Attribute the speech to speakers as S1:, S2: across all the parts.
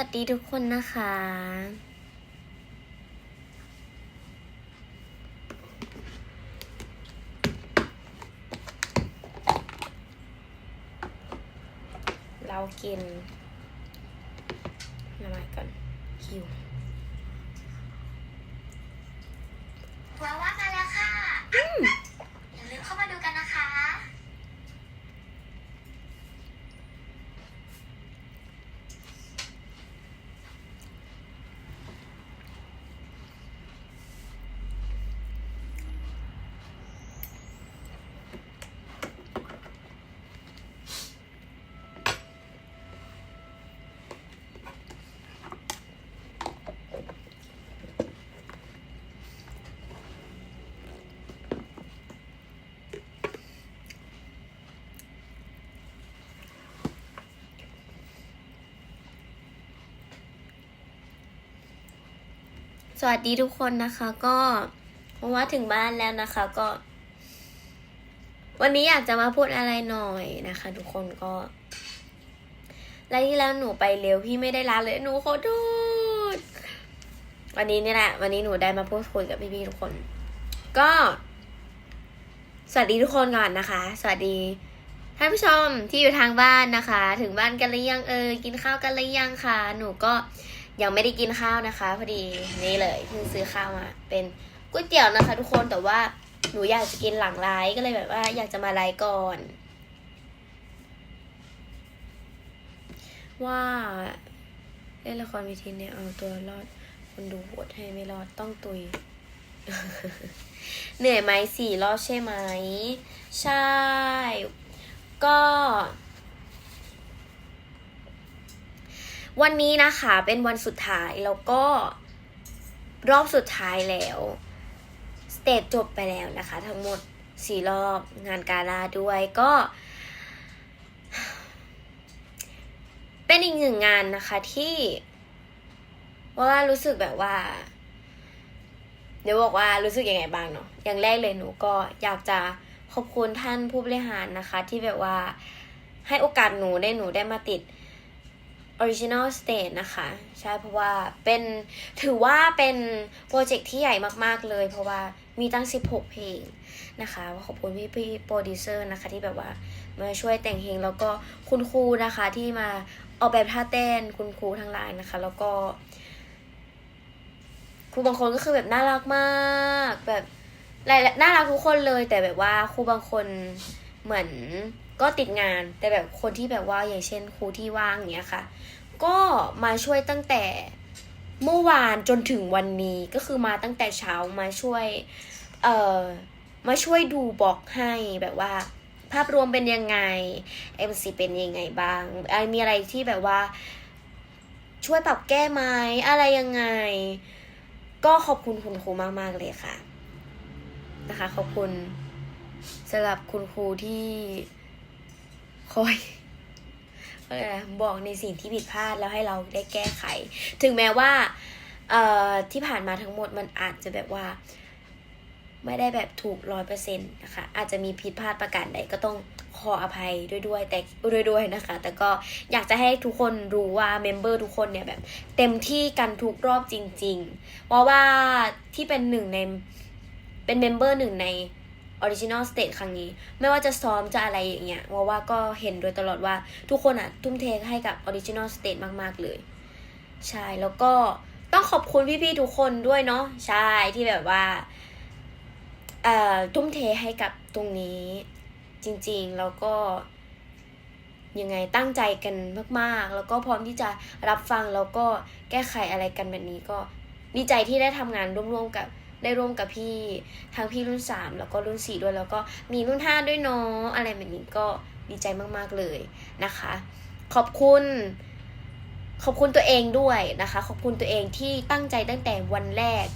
S1: วัสดีทุกคนนะคะ เรากินละไม้ก่อนคิวา
S2: วว่ามาแล้วค่ะอย่าลืมเข้ามาดูกันนะคะ
S1: สวัสดีทุกคนนะคะ ก็เพราะว่าถึงบ้านแล้วนะคะ ก็ วันนี้อยากจะมาพูดอะไรหน่อยนะคะ ทุกคนก็แล้วที่แล้วหนูไปเร็วพี่ไม่ได้ลาเลยหนูขอโทษวันนี้นี่แหละ วันนี้หนูได้มาพูดคุยกับพี่ๆทุกคน ก็ สวัสดีทุกคนก่อนนะคะ สวัสดีท่านผู้ชมที่อยู่ทางบ้านนะคะ ถึงบ้านกันหรือยังเออกินข้าวกันหรือยังคะหนูก็ ยังไม่ได้กินข้าวนะคะ พอดีนี่เลยเพิ่งซื้อข้าวมาเป็นก๋วยเตี๋ยวนะคะ ทุกคนแต่ว่าหนูอยากจะกินหลังไลฟ์ก็เลยแบบว่า อยากจะมาไลฟ์ก่อน ว่าเล่นละครเวทีเนี่ยเอาตัวรอดคนดูโหวตให้ไม่รอดต้องตุย เหนื่อยไหมสี่รอบใช่ไหม ใช่ ก็ วันนี้นะคะเป็นวันสุดท้ายแล้วก็รอบสุดท้ายแล้วสเตจจบไปแล้วนะคะ ทั้งหมดสี่รอบงานกาลาด้วยก็ เป็นอีกหนึ่งงานนะคะที่ว่ารู้สึกแบบว่า เดี๋ยวบอกว่ารู้สึกยังไงบ้างเนาะอย่างแรกเลยหนูก็อยากจะขอบคุณท่านผู้บริหารนะคะ ที่แบบว่าให้โอกาสหนูได้หนูได้มาติด Original Stage นะคะ ใช่เพราะว่าเป็นถือว่าเป็นโปรเจกต์ที่ใหญ่มากๆเลย เพราะว่ามีตั้ง 16 เพลงนะคะขอบคุณพี่พี่โปรดิวเซอร์นะคะที่แบบว่ามาช่วยแต่งเพลงแล้วก็คุณครูนะคะที่มาออกแบบท่าเต้นคุณครูทั้งหลายนะคะ แล้วก็ครูบางคนก็คือแบบน่ารักมากแบบหลายน่ารักทุกคนเลยแต่แบบว่าครูบางคนเหมือน ก็ติดงานแต่แบบคนที่แบบว่าอย่างเช่นครูที่ว่างเนี้ยค่ะ ก็มาช่วยตั้งแต่เมื่อวานจนถึงวันนี้ก็คือมาตั้งแต่เช้ามาช่วยเอ่อมาช่วยดูบอกให้แบบว่า ภาพรวมเป็นยังไง MC เป็นยังไงบ้างมีอะไรที่แบบว่า ช่วยปรับแก้ไหมอะไรยังไง ก็ขอบคุณคุณครูมาก ๆ เลยค่ะ นะคะ ขอบคุณสำหรับคุณครูที่ คอยเอ่อบอกในสิ่งที่ผิดพลาดแล้วให้เราได้แก้ไข ถึงแม้ว่าเออที่ผ่านมาทั้งหมดมันอาจจะแบบว่า ไม่ได้แบบถูกร้อยเปอร์เซ็นต์นะคะ อาจจะมีผิดพลาดประการใดก็ต้องขออภัยด้วยด้วยแต่ด้วยด้วยนะคะ แต่ก็อยากจะให้ทุกคนรู้ว่าเมมเบอร์ทุกคนเนี่ยแบบเต็มที่กันทุกรอบจริง ๆ เพราะว่าที่เป็นหนึ่งในเป็นเมมเบอร์หนึ่งใน Original State ครั้งนี้ ไม่ว่าจะซ้อมจะอะไรอย่างเงี้ยเพราะว่าก็เห็นโดยตลอดว่าทุกคนอะทุ่มเทให้กับ Original State มาก ๆ เลย ใช่แล้วก็ต้องขอบคุณพี่ๆทุกคนด้วยเนาะใช่ที่แบบว่าเอ่อทุ่มเทให้กับตรงนี้จริงๆ แล้วก็ยังไงตั้งใจกันมากๆ แล้วก็พร้อมที่จะรับฟังแล้วก็แก้ไขอะไรกันแบบนี้ก็ดีใจที่ได้ทำงานร่วมๆกับ ได้ร่วมกับพี่ ทั้งพี่รุ่นสามแล้วก็รุ่นสี่ด้วย แล้วก็มีรุ่นห้าด้วยเนาะอะไรแบบนี้ก็ดีใจมากๆเลยนะคะ ขอบคุณ ขอบคุณตัวเองด้วยนะคะ ขอบคุณตัวเองที่ตั้งใจตั้งแต่วันแรก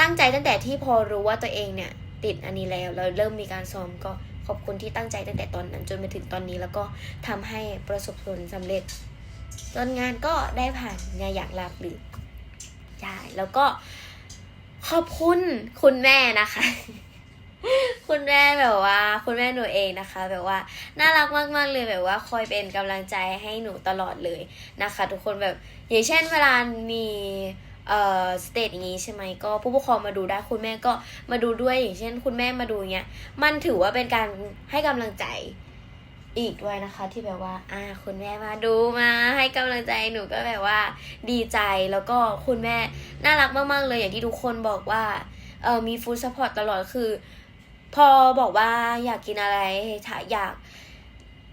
S1: ตั้งใจตั้งแต่ที่พอรู้ว่าตัวเองเนี่ย ติดอันนี้แล้วแล้วเริ่มมีการซ้อมก็ขอบคุณที่ตั้งใจตั้งแต่ตอนนั้นจนมาถึงตอนนี้แล้วก็ทำให้ประสบผลสำเร็จจนงานก็ได้ผ่านงานอย่างราบรื่นใช่แล้วก็ ขอบคุณคุณแม่นะคะ คุณแม่แบบว่า คุณแม่หนูเองนะคะ แบบว่าน่ารักมากๆเลยแบบว่าคอยเป็นกำลังใจให้หนูตลอดเลยนะคะ ทุกคนแบบอย่างเช่นเวลามีเอ่อสเตจอย่างนี้ใช่ไหมก็ผู้ปกครองมาดูได้คุณแม่ก็มาดูด้วยอย่างเช่น คุณแม่มาดูเงี้ยมันถือว่าเป็นการให้กำลังใจ อีกด้วยนะคะที่แบบว่าอ่าคุณแม่มาดูมาให้กำลังใจหนูก็แบบว่าดีใจแล้วก็คุณแม่น่ารักมากๆเลยอย่างที่ทุกคนบอกว่าเออมีฟู้ดซัพพอร์ตตลอดคือ พอบอกว่าอยากกินอะไรถ้าอยาก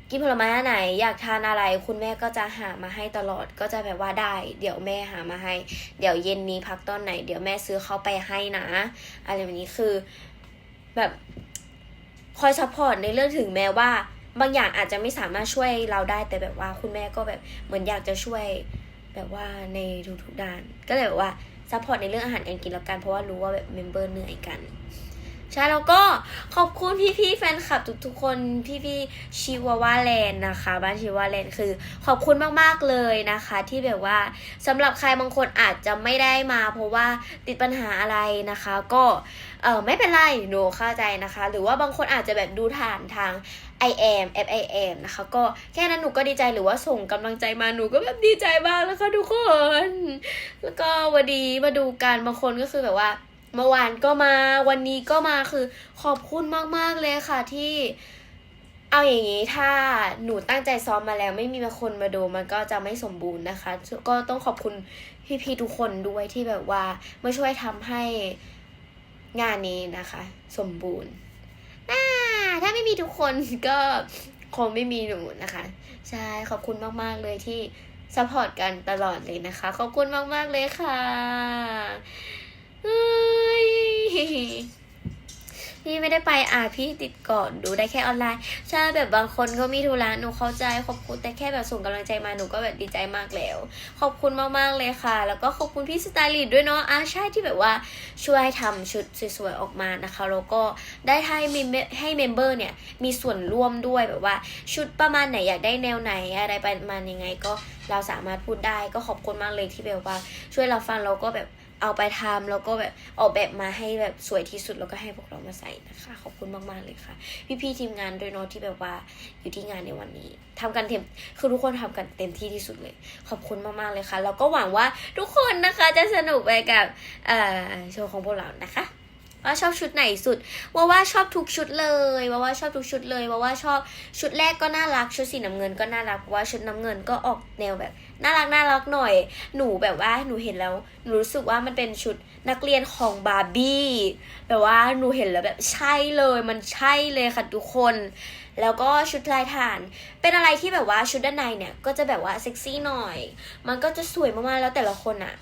S1: กินผลไม้ไหน อยากทานอะไร คุณแม่ก็จะหามาให้ตลอดก็จะแบบว่าได้ เดี๋ยวแม่หามาให้ เดี๋ยวเย็นนี้พักตอนไหน เดี๋ยวแม่ซื้อเข้าไปให้นะ อะไรแบบนี้คือ แบบคอยซัพพอร์ตในเรื่องถึงแม้ว่า บางอย่างอาจจะไม่สามารถช่วยเราได้แต่แบบว่าคุณแม่ก็แบบเหมือนอยากจะช่วยแบบว่าในทุกๆด้าน ก็เลยแบบว่าซัพพอร์ตในเรื่องอาหารการกินแล้วกันเพราะว่ารู้ว่าแบบเมมเบอร์เหนื่อยกัน ใช่แล้วก็ขอบคุณพี่ๆแฟนคลับทุกๆคนพี่ๆชิวาวาแลนด์นะคะ บ้านชิวาวาแลนด์คือขอบคุณมากๆเลยนะคะ ที่แบบว่าสำหรับใครบางคนอาจจะไม่ได้มา เพราะว่าติดปัญหาอะไรนะคะ ก็เออไม่เป็นไรหนูเข้าใจนะคะ หรือว่าบางคนอาจจะแบบดูผ่านทาง I am F I am นะคะ ก็แค่นั้นหนูก็ดีใจหรือว่าส่งกำลังใจมาหนูก็แบบดีใจมากแล้วค่ะทุกคน แล้วก็วันนี้มาดูกันบางคนก็คือแบบว่า เมื่อวานก็มาวันนี้ก็มาคือขอบคุณมากๆเลยค่ะที่เอาอย่างนี้ถ้าหนูตั้งใจซ้อมมาแล้วไม่มีคนมาดูมันก็จะไม่สมบูรณ์นะคะ ก็ต้องขอบคุณพี่ๆทุกคนด้วยที่แบบว่ามาช่วยทำให้งานนี้นะคะ สมบูรณ์น่าถ้าไม่มีทุกคนก็คงไม่มีหนูนะคะ ใช่ขอบคุณมากๆเลยที่ซัพพอร์ตกันตลอดเลยนะคะ ขอบคุณมากๆเลยค่ะ พี่ไม่ได้ไปอะพี่ติดก่อนดูได้แค่ออนไลน์ ใช่แบบบางคนก็มีธุระหนูเข้าใจขอบคุณแต่แค่แบบส่งกำลังใจมาหนูก็แบบดีใจมากแล้ว ขอบคุณมากๆเลยค่ะ แล้วก็ขอบคุณพี่สไตลิสต์ด้วยเนาะอะใช่ที่แบบว่าช่วยทำชุดสวยๆออกมานะคะแล้วก็ได้ให้มมให้เมมเบอร์เนี่ยมีส่วนร่วมด้วยแบบว่า ชุดประมาณไหนอยากได้แนวไหนอะไรประมาณยังไง ก็เราสามารถพูดได้ก็ขอบคุณมากเลยที่แบบว่า ช่วยเราฟังเราก็แบบ เอาไปทำแล้วก็แบบออกแบบมาให้แบบสวยที่สุดแล้วก็ให้พวกเรามาใส่นะคะ ขอบคุณมากๆเลยค่ะ พี่ๆทีมงานด้วยเนาะที่แบบว่าอยู่ที่งานในวันนี้ทำกันเต็มคือทุกคนทำกันเต็มที่ที่สุดเลย ขอบคุณมากๆเลยค่ะแล้วก็หวังว่าทุกคนนะคะจะสนุกไปกับเออโชว์ของพวกเรานะคะ ว่าชอบชุดไหนสุดว่าว่าชอบทุกชุดเลยว่าว่าชอบทุกชุดเลยว่าว่าชอบชุดแรกก็น่ารักชุดสีน้ำเงินก็น่ารักว่าชุดน้ำเงินก็ออกแนวแบบน่ารักน่ารักหน่อย หนูแบบว่าหนูเห็นแล้วหนูรู้สึกว่ามันเป็นชุดนักเรียนของบาร์บี้แบบว่าหนูเห็นแล้วแบบใช่เลยมันใช่เลยค่ะทุกคน แล้วก็ชุดลายฐาน เป็นอะไรที่แบบว่าชุดด้านในเนี่ยก็จะแบบว่าเซ็กซี่หน่อย มันก็จะสวยมากๆแล้วแต่ละคนอะ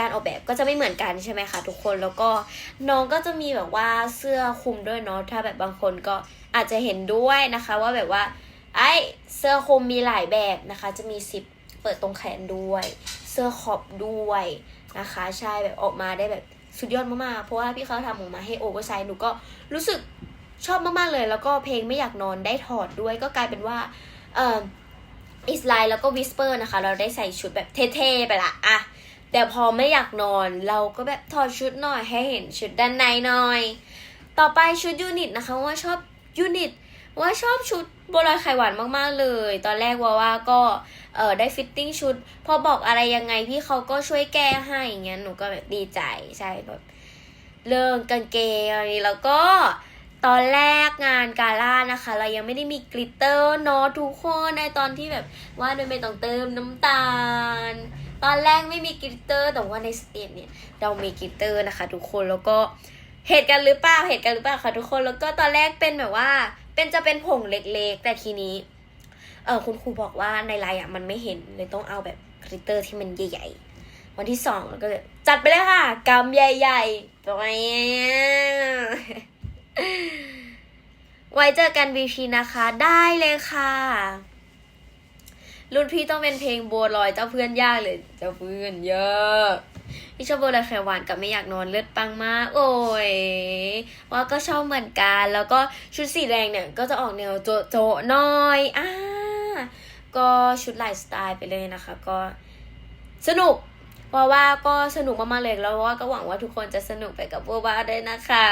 S1: การออกแบบก็จะไม่เหมือนกันใช่ไหมคะทุกคนแล้วก็น้องก็จะมีแบบว่าเสื้อคลุมด้วยเนาะถ้าแบบบางคนก็อาจจะเห็นด้วยนะคะ ว่าแบบว่าไอ้เสื้อคลุมมีหลายแบบนะคะ จะมีซิปเปิดตรงแขนด้วย เสื้อขอบด้วยนะคะ ใช่แบบออกมาได้แบบสุดยอดมากๆ เพราะว่าพี่เขาทำออกมาให้โอเวอร์ไซส์หนูก็รู้สึกชอบมากๆเลย แล้วก็เพลงไม่อยากนอนได้ถอดด้วย ก็กลายเป็นว่าเอ่ออิสไลแล้วก็วิสเปอร์นะคะ เราได้ใส่ชุดแบบเท่ๆไปละอะ แต่พอไม่อยากนอนเราก็แบบถอดชุดหน่อยให้เห็นชุดด้านในหน่อย ต่อไปชุดยูนิตนะคะว่าชอบยูนิตว่าชอบชุดโบราณไข่หวานมากๆเลย ตอนแรกว่าว่าก็เออได้ฟิตติ้งชุด พอบอกอะไรยังไงพี่เขาก็ช่วยแก้ให้อย่างเงี้ยหนูก็แบบดีใจใช่แบบเรื่องกางเกงอะไรแล้วก็ตอนแรกงานกาล่านะคะ เรายังไม่ได้มีกลิตเตอร์เนาะทุกคนในตอนที่แบบว่าโดยไม่ต้องเติมน้ำตาล ตอนแรกไม่มีกลิตเตอร์แต่ว่าในสเตจเนี่ยเรามีกลิตเตอร์นะคะ ทุกคนแล้วก็เหตุกันหรือเปล่าเหตุกันหรือเปล่าคะทุกคนแล้วก็ตอนแรกเป็นแบบว่า เป็นจะเป็นผงเล็กๆ แต่ทีนี้เออคุณครูบอกว่าในไลน์อะมันไม่เห็นเลยต้องเอาแบบกริตเตอร์ที่มันใหญ่ๆ วันที่สองแล้วก็จัดไปเลยค่ะกำใหญ่ๆไปไว้เจอกันวีพีนะคะ ได้เลยค่ะ รุ่นพี่ต้องเป็นเพลงบัวลอยเจ้าเพื่อนยากเลย เจ้าเพื่อนเยอะพี่ชอบโบราณแขหวานกับไม่อยากนอนเลือดปังมาก โอ้ยว่าก็ชอบเหมือนกัน แล้วก็ชุดสีแดงเนี่ย ก็จะออกแนวโจโจะน่อยอ่าก็ชุดลายสไตล์ไปเลยนะคะ ก็สนุกเพราะว่าก็สนุกมากๆเลยแล้วว่าก็หวังว่าทุกคนจะสนุกไปกับพวกว่าด้วยนะคะ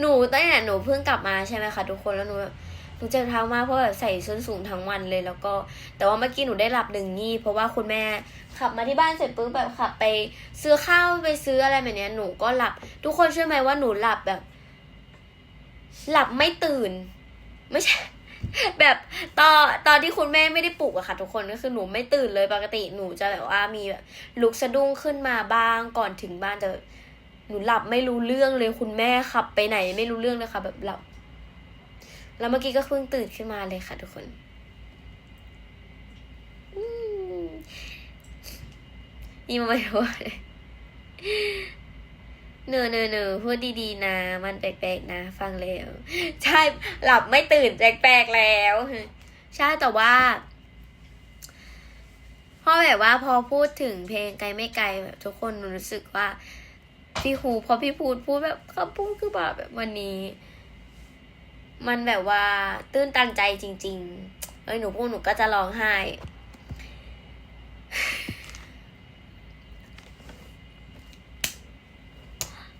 S1: หนูตั้งแต่หนูเพิ่งกลับมาใช่ไหมคะทุกคนแล้วหนูแบบ หนูเจ็บเท้ามากเพราะแบบใส่ส้นสูงทั้งวันเลยแล้วก็ แต่ว่าเมื่อกี้หนูได้หลับหนึ่งงี่เพราะว่าคุณแม่ขับมาที่บ้านเสร็จปุ๊บแบบขับไปซื้อข้าวไปซื้ออะไรแบบเนี้ยหนูก็หลับ ทุกคนเชื่อไหมว่าหนูหลับแบบ หลับไม่ตื่น ไม่ใช่ แบบตอนตอนที่คุณแม่ไม่ได้ปลุกอะค่ะ ทุกคนก็คือหนูไม่ตื่นเลยปกติหนูจะแบบว่ามีแบบลุกสะดุ้งขึ้นมาบ้างก่อนถึงบ้านแต่หนูหลับไม่รู้เรื่องเลยคุณแม่ขับไปไหน ไม่รู้เรื่องเลยค่ะแบบหลับ แล้วเมื่อกี้ก็เพิ่งตื่นขึ้นมาเลยค่ะทุกคนอืมนี่มาไม่รู้เลยเนอเนอเนอพูดดีๆนะ มันแปลกๆนะ ฟังแล้ว ใช่หลับไม่ตื่นแปลกๆแล้ว ใช่แต่ว่าเพราะแบบว่าพอพูดถึงเพลงไกลไม่ไกลแบบทุกคนรู้สึกว่าพี่ฮูพอพี่พูดพูดแบบคำพูดคือแบบแบบวันนี้ มันแบบว่าตื้นตันใจจริง ๆ เอ้ยหนูพูดหนูก็จะร้องไห้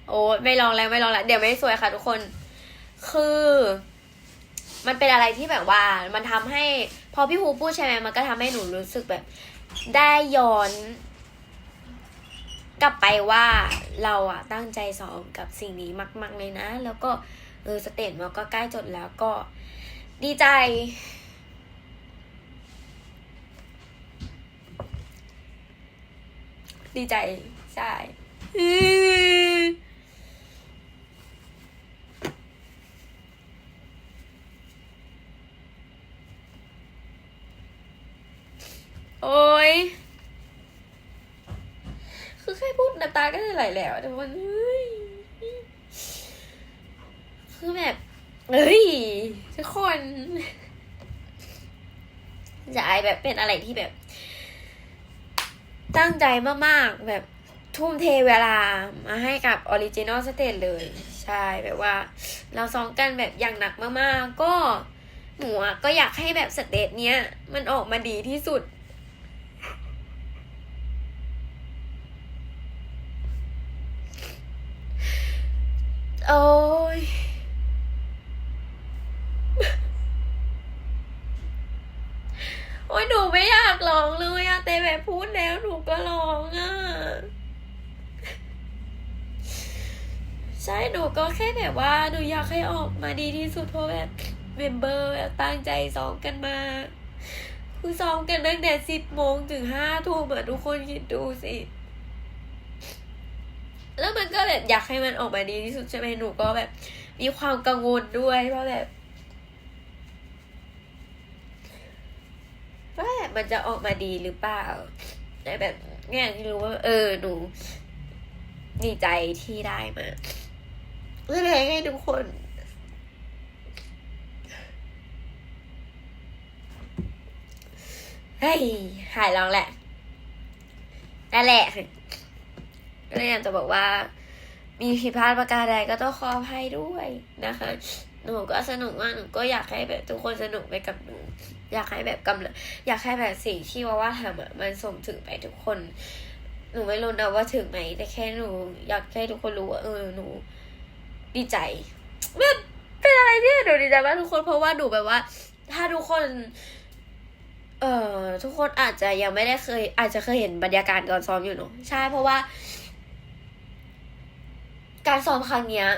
S1: โอ้ไม่ลองแล้วไม่ลองแล้วเดี๋ยวไม่สวยค่ะทุกคน คือ มันเป็นอะไรที่แบบว่า มันทำให้ พอพี่ฮูพูดใช่ไหมมันก็ทำให้หนูรู้สึกแบบ ได้ย้อน กลับไปว่าเราอะตั้งใจซ้อมกับสิ่งนี้มาก ๆเลยนะ แล้วก็ ออสเตจมันก็ใกล้จบแล้วก็ดีใจ ดีใจ ใช่โอ้ย คือแค่พูดน้ำตาก็จะไหลแล้วแต่วันเฮ้ย คือแบบเฮ้ย ทุกคนจะไอายแบบเป็นอะไรที่แบบ ตั้งใจมากๆ แบบทุ่มเทเวลามาให้กับออริจินอลสเตจเลย ใช่แบบว่า เราซ้อมกันแบบอย่างหนักมากๆ ก็หนูก็อยากให้แบบสเตจเนี้ย มันออกมาดีที่สุดโอ้ย โอ้ยหนูไม่อยากร้องเลยอะแต่แบบพูดแล้วหนูก็ร้องอะใช่หนูก็แค่แบบว่าหนูอยากให้ออกมาดีที่สุดเพราะแบบเมมเบอร์แบบตั้งใจซ้อมกันมา คือซ้อมกันตั้งแต่สิบโมงถึงห้าทุ่มอะทุกคนคิดดูสิแล้วมันก็แบบอยากให้มันออกมาดีที่สุดใช่ไหมหนูก็แบบ มีความกังวลด้วยว่าะแบบ ว่าแบบมันจะออกมาดีหรือเปล่าแต่แบบเนี่ยที่รู้ว่า เออหนูดีใจที่ได้มาก็เลยให้ทุกคนเฮ้ยหายร้องแหละนั่นแหละก็เลยอยากจะบอกว่า มีผิดพลาดประการใดก็ต้องขออภัยด้วยนะคะ หนูก็สนุกมาก หนูก็อยากให้แบบทุกคนสนุกไปกับหนู อยากให้แบบกำลังอยากให้แบบสิ่งที่ว่าว่าทำอะมันส่งถึงไปทุกคน หนูไม่รู้นะว่าถึงไหมแต่แค่หนู อยากให้ทุกคนรู้ว่าเออหนู ดีใจแบบเป็นอะไรที่หนูดีใจมากทุกคนเพราะว่าหนูแบบว่า ถ้าทุกคน เอ่อทุกคนอาจจะยังไม่ได้เคย อาจจะเคยเห็นบรรยากาศก่อนซ้อมอยู่เนอะใช่เพราะว่า การซ้อมครั้งเนี้ย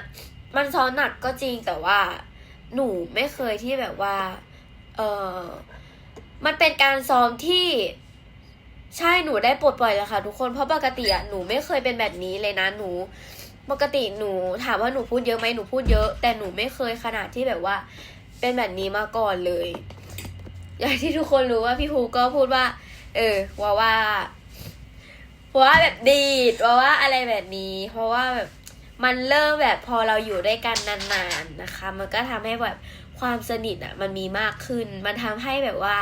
S1: มันซ้อมหนักก็จริงแต่ว่า หนูไม่เคยที่แบบว่า เออมันเป็นการซ้อมที่ใช่หนูได้ปลดปล่อยแล้วค่ะ ทุกคนเพราะปกติอะหนูไม่เคยเป็นแบบนี้เลยนะหนู ปกติหนูถามว่าหนูพูดเยอะไหมหนูพูดเยอะ แต่หนูไม่เคยขนาดที่แบบว่า เป็นแบบนี้มาก่อนเลย อย่างที่ทุกคนรู้ว่าพี่ภูก็พูดว่า เออว่าว่าว่าแบบดีดว่าว่าอะไรแบบนี้ เพราะว่าแบบมันเริ่มแบบพอเราอยู่ด้วยกันนานๆนะคะ มันก็ทำให้แบบ ความสนิทอะ มันมีมากขึ้น มันทำให้แบบว่า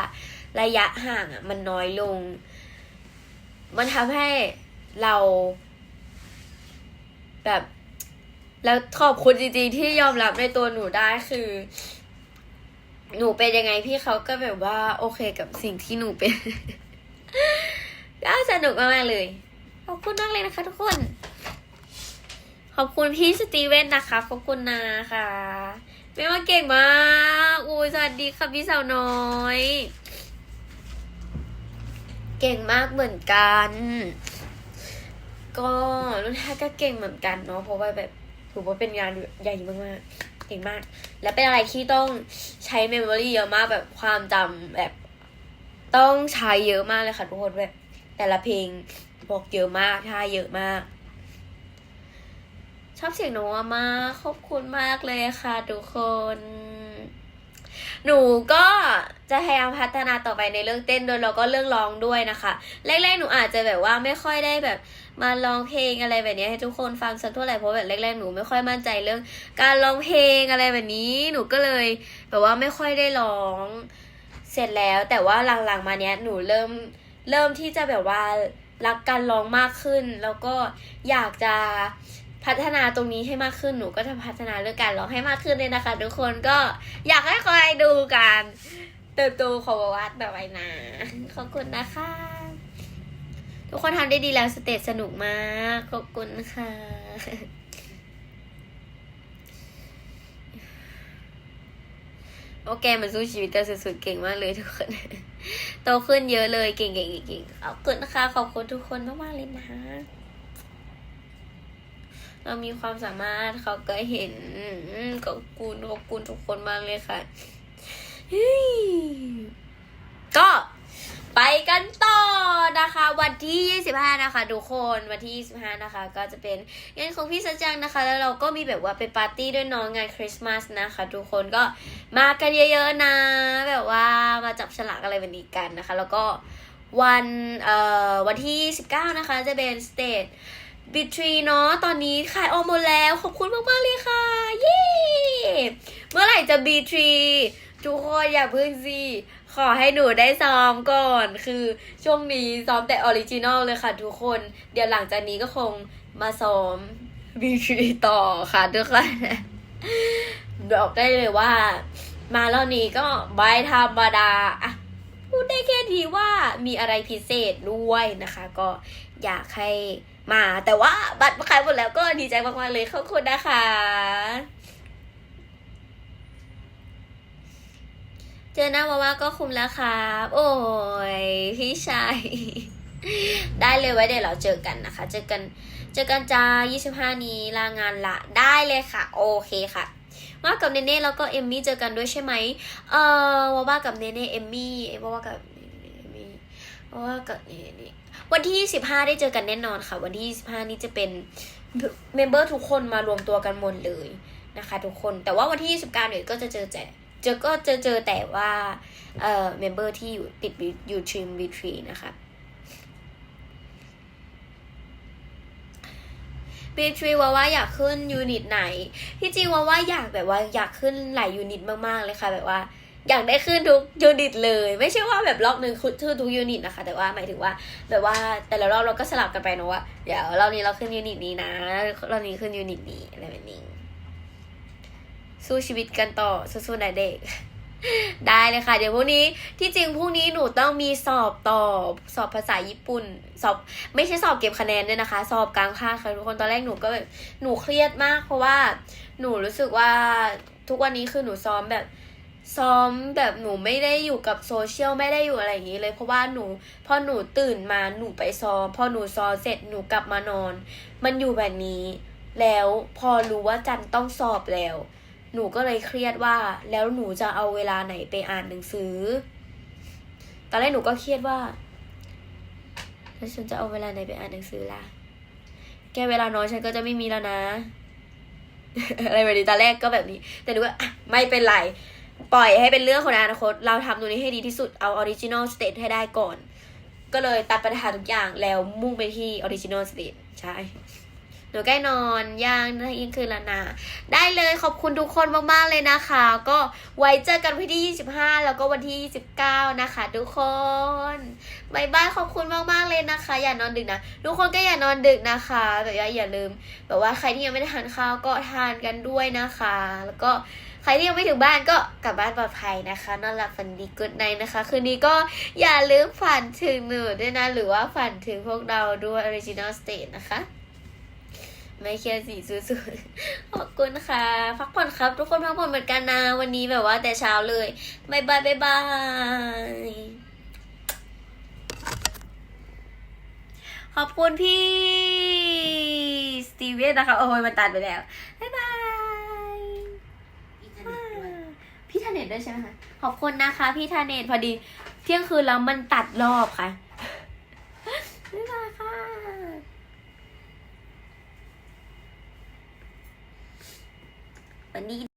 S1: ระยะห่างอะ มันน้อยลง มันทำให้เรา แบบ แล้วขอบคุณจริงๆที่ยอมรับในตัวหนูได้คือ หนูเป็นยังไงพี่เขาก็แบบว่า โอเคกับสิ่งที่หนูเป็นก็สนุกมากๆเลย ขอบคุณมากเลยนะคะทุกคนขขอบคุณพี่สตีเวนนะคะ ขอบคุณนาค่ะ แม่ว่าเก่งมากอุ้ยสวัสดีค่ะพี่สาวน้อย เก่งมากเหมือนกัน ก็รุ่นห้าก็เก่งเหมือนกันเนาะเพราะว่าแบบถือว่าเป็นงานใหญ่มากๆเก่งมาก และเป็นอะไรที่ต้องใช้เมมโมรี่เยอะมากแบบความจำแบบต้องใช้เยอะมากเลยค่ะทุกคนแบบแต่ละเพลงบอกเยอะมากท่าเยอะมาก ชอบเสียงโนอามากขอบคุณมากเลยค่ะทุกคน หนูก็จะพยายามพัฒนาต่อไปในเรื่องเต้นด้วยแล้วก็เรื่องร้องด้วยนะคะ แรกๆหนูอาจจะแบบว่าไม่ค่อยได้แบบมาร้องเพลงอะไรแบบนี้ให้ทุกคนฟังสักเท่าไหร่เพราะแบบแรกๆหนูไม่ค่อยมั่นใจเรื่อง การร้องเพลงอะไรแบบนี้ หนูก็เลยแบบว่าไม่ค่อยได้ร้องเสร็จแล้วแต่ว่าหลังๆมาเนี้ยหนูเริ่มเริ่มที่จะแบบว่ารักการร้องมากขึ้น แล้วก็อยากจะ พัฒนาตรงนี้ให้มากขึ้นหนูก็จะพัฒนาเรื่องการร้องให้มากขึ้นเลยนะคะ ทุกคนก็อยากให้คอยดูกันเติบโตของวัดแบบไว้นะขอบคุณนะคะ ทุกคนทำได้ดีแล้วสเตจสนุกมากขอบคุณค่ะโอเคมันสู้ชีวิตกันสุดๆเก่งมากเลยทุกคนโตขึ้นเยอะเลยเก่งๆเก่งๆขอบคุณนะคะขอบคุณทุกคนมากๆเลยนะ เรามีความสามารถเขาก็เห็นขอบคุณขอบคุณทุกคนมากเลยค่ะเฮ้ยก็ไปกันต่อนะคะ วันที่ 25 นะคะทุกคนวันที่ 25 นะคะ ก็จะเป็นงานของพี่สจังนะคะ แล้วเราก็มีแบบว่าเป็นปาร์ตี้ด้วยน้องงานคริสต์มาสนะคะ ทุกคนก็มากันเยอะๆนะ แบบว่ามาจับฉลากอะไรแบบนี้กันนะคะ แล้วก็วันเอ่อวันที่ 19 นะคะจะเป็นสเตจ บิทรีเนาะตอนนี้ขายออกหมดแล้วขอบคุณมากๆเลยค่ะ เย้เมื่อไหร่จะบีทรีทุกคนอย่าเพิ่งสิขอให้หนูได้ซ้อมก่อน คือช่วงนี้ซ้อมแต่ออริจินอลเลยค่ะทุกคน เดี๋ยวหลังจากนี้ก็คงมาซ้อมบีทรีต่อค่ะทุกคนบอกได้เลยว่า มาแล้วนี้ก็บายธรรมดาอะพูดได้แค่ทีว่ามีอะไรพิเศษด้วยนะคะ ก็อยากให้ มา แต่ว่าบัตรขายหมดแล้วก็ดีใจมากๆเลยขอบคุณนะคะเจอหน้ามาว่าก็คุมแล้วครับ โอ้ยพี่ชาย ได้เลยไว้เดี๋ยวเราเจอกันนะคะ เจอกันเจอกันจ้า25 นี้ลางานละ ได้เลยค่ะ โอเคค่ะว่ากับเนเน่แล้วก็เอมมี่เจอกันด้วยใช่ไหมเออว่าว่ากับเนเน่เอมมี่ว่าว่ากับเนเน่เอมมี่ว่าว่ากับเนเน่ วันที่ 25 ได้เจอกันแน่นอนค่ะ วันที่ 25 นี้จะเป็นเมมเบอร์ทุกคนมารวมตัวกันหมดเลยนะคะ ทุกคนแต่ว่าวันที่ 29เนี่ยก็จะเจอแต่เจอก็จะเจอแต่ว่าเอ่อเมมเบอร์ที่อยู่ติดอยู่ทีมบีทรีนะคะบีทรีว่าว่าอยากขึ้นยูนิตไหน ที่จริงว่าว่าอยากแบบว่าอยากขึ้นหลายยูนิตมากๆเลยค่ะ แบบว่า อยากได้ขึ้นทุกยูนิตเลย ไม่ใช่ว่าแบบรอบหนึ่งขึ้นทุกยูนิตนะคะ แต่ว่าหมายถึงว่าแบบว่าแต่ละรอบเราก็สลับกันไปเนะว่าเดี๋ยวรอบนี้เราขึ้นยูนิตนี้นะรอบนี้ขึ้นยูนิตนี้อะไรแบบนี้ สู้ชีวิตกันต่อสู้ๆนะเด็กได้เลยค่ะ เดี๋ยวพรุ่งนี้ที่จริงพรุ่งนี้หนูต้องมีสอบต่อสอบภาษาญี่ปุ่น สอบไม่ใช่สอบเก็บคะแนนด้วยนะคะ สอบกลางภาคค่ะทุกคนตอนแรกหนูก็แบบหนูเครียดมาก เพราะว่าหนูรู้สึกว่าทุกวันนี้คือหนูซ้อมแบบ ซ้อมแบบหนูไม่ได้อยู่กับโซเชียลไม่ได้อยู่อะไรอย่างนี้เลยเพราะว่าหนูพอหนูตื่นมาหนูไปซ้อมพอหนูซ้อมเสร็จหนูกลับมานอน มันอยู่แบบนี้ แล้วพอรู้ว่าจันต้องสอบแล้ว หนูก็เลยเครียดว่า แล้วหนูจะเอาเวลาไหนไปอ่านหนังสือ ตอนแรกหนูก็เครียดว่า แล้วฉันจะเอาเวลาไหนไปอ่านหนังสือล่ะแกเวลาน้อยฉันก็จะไม่มีแล้วนะอะไรแบบนี้ตอนแรกก็แบบนี้ แต่หนูว่าไม่เป็นไร ปล่อยให้เป็นเรื่องของอนาคต เราทำตรงนี้ให้ดีที่สุดเอาออริจินอลสเตทให้ได้ก่อน ก็เลยตัดปัญหาทุกอย่างแล้วมุ่งไปที่ออริจินอลสเตทใช่หนูใกล้นอนย่างได้ยิ่งคืนล้วนะได้เลยขอบคุณทุกคนมาก ๆ เลยนะคะ ก็ไว้เจอกันวันที่ 25 แล้วก็วันที่ 29 นะคะ ทุกคนบายบายขอบคุณมาก ๆ เลยนะคะ อย่านอนดึกนะทุกคนก็อย่านอนดึกนะคะแต่ว่าอย่าลืม แบบว่าใครที่ยังไม่ได้ทานข้าวก็ทานกันด้วยนะคะ แล้วก็ รที่ยังไม่ถึงบ้านก็กลับบ้านปลอดภัยนะคะ นอนหลับฝันดีกุดไนนะคะ คืนนี้ก็อย่าลืมฝันถึงหนูด้วยนะ หรือว่าฝันถึงพวกเราด้วย Original State นะคะ ไม่เครียดสีสู้ๆขอบคุณค่ะ พักผ่อนครับทุกคนพักผ่อนเหมือนกันนะ วันนี้แบบว่าแต่เช้าเลยบายบายบายบายขอบคุณพี่สตีเวนนะคะ โอ้ยมันตัดไปแล้วบายบาย พี่ธเนตด้วยใช่ไหมคะขอบคุณนะคะ พี่ธเนตพอดีเที่ยงคืนแล้วมันตัดรอบค่ะบ๊ายบายค่ะวันนี้